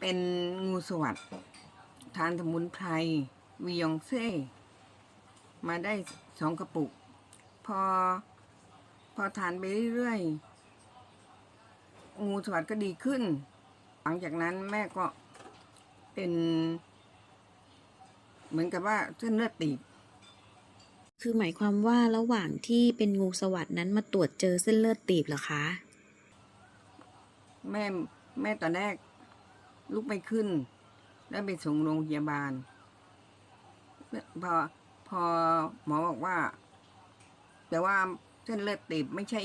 เป็นงูสวัสด์ทานสมุนไพรวิยองเซ่มาได้สองกระปุก พอ พอทานไปเรื่อยๆ งูสวัสด์ก็ดีขึ้น หลังจากนั้นแม่ก็เป็น เหมือนกับว่าเส้นเลือดตีบคือหมายความว่าระหว่างที่เป็นงูสวัสดนั้นมาตรวจเจอเส้นเลือดตีบเหรอคะ แม่แม่ตอนแรก ลุกไม่ขึ้น แล้วไปส่งโรงพยาบาล พอพอหมอบอกว่า แต่ว่าเส้นเลือดตีบไม่ใช่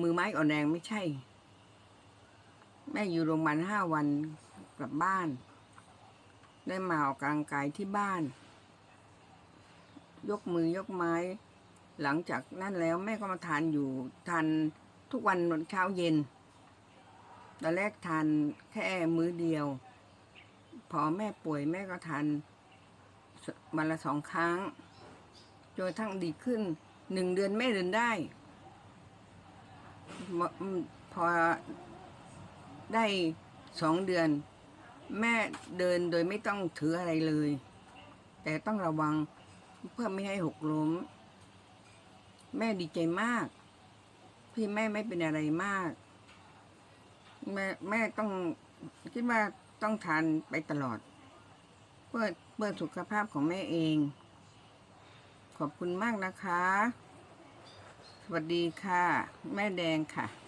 มือไม้อ่อนแรงไม่ใช่ แม่อยู่โรงพยาบาลห้าวันกลับบ้าน ได้มาออกกำลังกายที่บ้าน ยกมือยกไม้ หลังจากนั้นแล้วแม่ก็มาทานอยู่ทานทุกวันเช้าเย็น ตอนแรกทานแค่มื้อเดียว พอแม่ป่วยแม่ก็ทานวันละสองครั้งจนกระทั่งดีขึ้นหนึ่งเดือนแม่เดินได้ พอได้สองเดือน แม่เดินโดยไม่ต้องถืออะไรเลย แต่ต้องระวังเพื่อไม่ให้หกล้ม แม่ดีใจมาก พี่แม่ไม่เป็นอะไรมาก แม่แม่ต้องคิดว่าต้องทานไปตลอด เพื่อเพื่อสุขภาพของแม่เอง ขอบคุณมากนะคะ สวัสดีค่ะ แม่แดงค่ะ